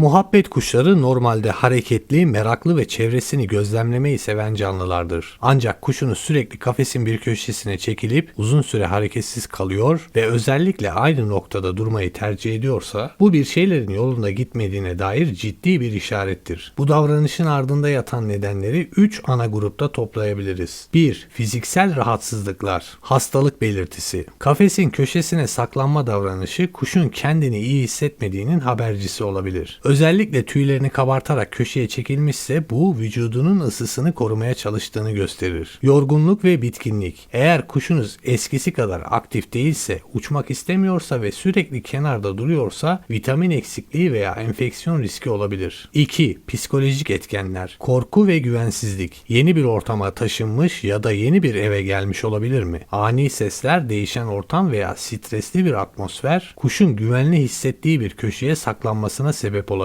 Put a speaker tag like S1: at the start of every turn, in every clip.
S1: Muhabbet kuşları normalde hareketli, meraklı ve çevresini gözlemlemeyi seven canlılardır. Ancak kuşunuz sürekli kafesin bir köşesine çekilip uzun süre hareketsiz kalıyor ve özellikle aynı noktada durmayı tercih ediyorsa bu bir şeylerin yolunda gitmediğine dair ciddi bir işarettir. Bu davranışın ardında yatan nedenleri 3 ana grupta toplayabiliriz. 1. Fiziksel rahatsızlıklar, hastalık belirtisi. Kafesin köşesine saklanma davranışı kuşun kendini iyi hissetmediğinin habercisi olabilir. Özellikle tüylerini kabartarak köşeye çekilmişse bu vücudunun ısısını korumaya çalıştığını gösterir. Yorgunluk ve bitkinlik. Eğer kuşunuz eskisi kadar aktif değilse, uçmak istemiyorsa ve sürekli kenarda duruyorsa vitamin eksikliği veya enfeksiyon riski olabilir. 2. Psikolojik etkenler. Korku ve güvensizlik. Yeni bir ortama taşınmış ya da yeni bir eve gelmiş olabilir mi? Ani sesler, değişen ortam veya stresli bir atmosfer kuşun güvenli hissettiği bir köşeye saklanmasına sebep olabilir.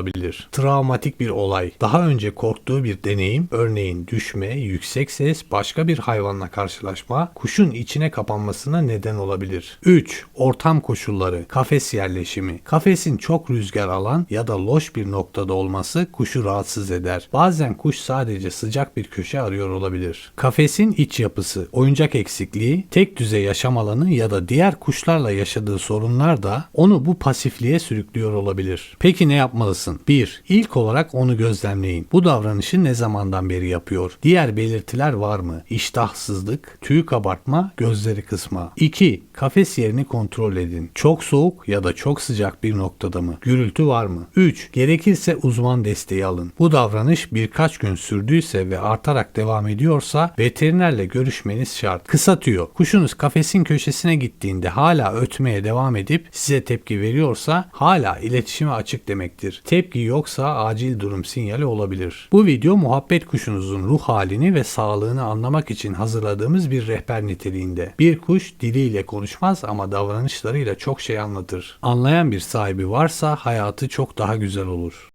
S1: Travmatik bir olay, daha önce korktuğu bir deneyim, örneğin düşme, yüksek ses, başka bir hayvanla karşılaşma, kuşun içine kapanmasına neden olabilir. 3. Ortam koşulları, kafes yerleşimi. Kafesin çok rüzgar alan ya da loş bir noktada olması kuşu rahatsız eder. Bazen kuş sadece sıcak bir köşe arıyor olabilir. Kafesin iç yapısı, oyuncak eksikliği, tek düzey yaşam alanı ya da diğer kuşlarla yaşadığı sorunlar da onu bu pasifliğe sürüklüyor olabilir. Peki ne yapmalısın? 1. İlk olarak onu gözlemleyin. Bu davranışı ne zamandan beri yapıyor? Diğer belirtiler var mı? İştahsızlık, tüy kabartma, gözleri kısma. 2. Kafes yerini kontrol edin. Çok soğuk ya da çok sıcak bir noktada mı? Gürültü var mı? 3. Gerekirse uzman desteği alın. Bu davranış birkaç gün sürdüyse ve artarak devam ediyorsa veterinerle görüşmeniz şart. Kısa tüyo. Kuşunuz kafesin köşesine gittiğinde hala ötmeye devam edip size tepki veriyorsa hala iletişime açık demektir. Tepki yoksa acil durum sinyali olabilir. Bu video muhabbet kuşunuzun ruh halini ve sağlığını anlamak için hazırladığımız bir rehber niteliğinde. Bir kuş diliyle konuşmaz ama davranışlarıyla çok şey anlatır. Anlayan bir sahibi varsa hayatı çok daha güzel olur.